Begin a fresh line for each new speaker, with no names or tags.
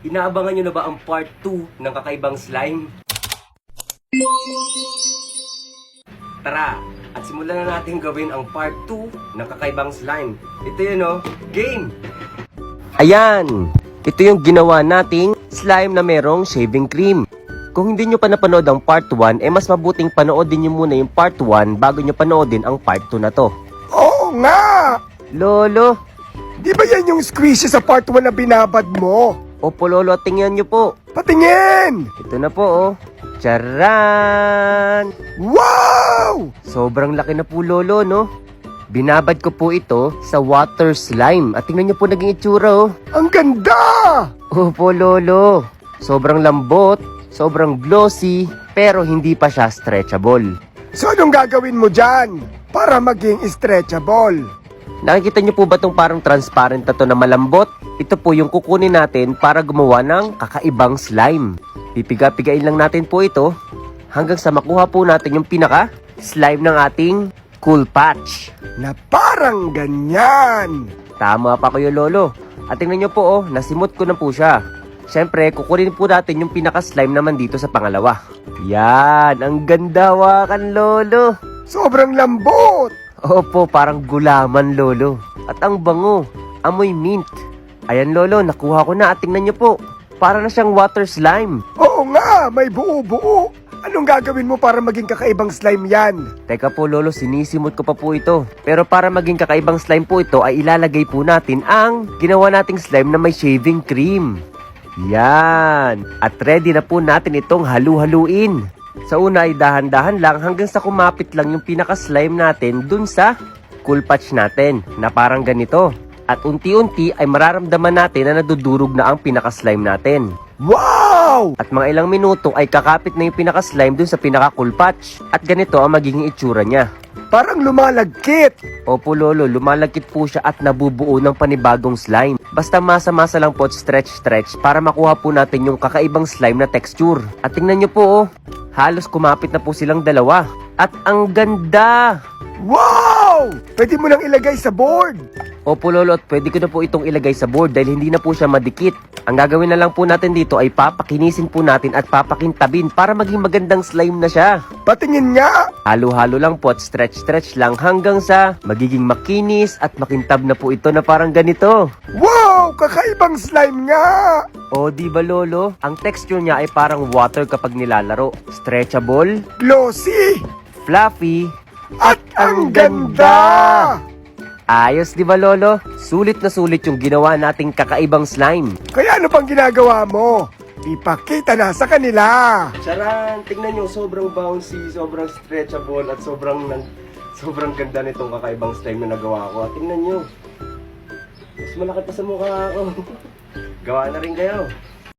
Inaabangan nyo na ba ang part 2 ng kakaibang slime? Tara, at simulan na natin gawin ang part 2 ng kakaibang slime. Ito yun oh, game! Ayan! Ito yung ginawa nating slime na merong shaving cream. Kung hindi nyo pa napanood ang part 1, eh mas mabuting panoodin nyo muna yung part 1 bago nyo panoodin ang part 2 na to.
Oo nga!
Lolo,
Di ba yan yung squishy sa part 1 na binabad mo?
Opo lolo, tingnan nyo po.
Patingin!
Ito na po oh. Charan!
Wow!
Sobrang laki na po lolo, no? Binabad ko po ito sa water slime. At tingnan nyo po naging itsura, oh.
Ang ganda!
Opo, lolo. Sobrang lambot, sobrang glossy, pero hindi pa siya stretchable.
So anong gagawin mo dyan? Para maging stretchable.
Nakikita nyo po ba itong parang transparent na to na malambot? Ito po yung kukunin natin para gumawa ng kakaibang slime. Pipiga-pigain lang natin po ito hanggang sa makuha po natin yung pinaka slime ng ating cool patch.
Na parang ganyan.
Tama pa kayo, Lolo. At tingnan nyo po, oh, nasimot ko na po siya. Siyempre, kukunin po natin yung pinaka-slime naman dito sa pangalawa. Yan, ang ganda wakan, Lolo.
Sobrang lambot.
Opo, parang gulaman, Lolo. At ang bango, amoy mint. Ayan, Lolo, nakuha ko na at tingnan nyo po. Para na siyang water slime.
Oo nga, may buo-buo. Anong gagawin mo para maging kakaibang slime yan?
Teka po, Lolo, sinisimot ko pa po ito. Pero para maging kakaibang slime po ito, ay ilalagay po natin ang ginawa nating slime na may shaving cream. Yan. At ready na po natin itong halu-haluin. Sa una ay dahan-dahan lang hanggang sa kumapit lang yung pinaka-slime natin dun sa cool patch natin na parang ganito. At unti-unti ay mararamdaman natin na nadudurog na ang pinaka-slime natin.
Wow!
At mga ilang minuto ay kakapit na yung pinaka-slime dun sa pinaka-cool patch. At ganito ang magiging itsura niya.
Parang lumalagkit.
Opo lolo, lumalagkit po siya at nabubuo ng panibagong slime. Basta masa-masa lang po at stretch-stretch para makuha po natin yung kakaibang slime na texture. At tingnan nyo po oh, halos kumapit na po silang dalawa. At ang ganda!
Wow! Pwede mo nang ilagay sa board.
Opo lolo, at pwede ko na po itong ilagay sa board dahil hindi na po siya madikit. Ang gagawin na lang po natin dito ay papakinisin po natin at papakintabin para maging magandang slime na siya.
Patingin nga.
Halo-halo lang po at stretch-stretch lang hanggang sa magiging makinis at makintab na po ito na parang ganito.
Wow! Kakaibang slime nga!
O di ba lolo? Ang texture niya ay parang water kapag nilalaro. Stretchable,
Glossy!
fluffy,
At ang ganda!
Ayos di ba lolo? Sulit na sulit yung ginawa nating kakaibang slime.
Kaya ano pang ginagawa mo? Ipakita na sa kanila!
Charan! Tingnan nyo, sobrang bouncy, sobrang stretchable at sobrang nan sobrang ganda nitong kakaibang slime na nagawa ko. At tingnan nyo, mas malaki pa sa mukha ko. Gawa na rin kayo.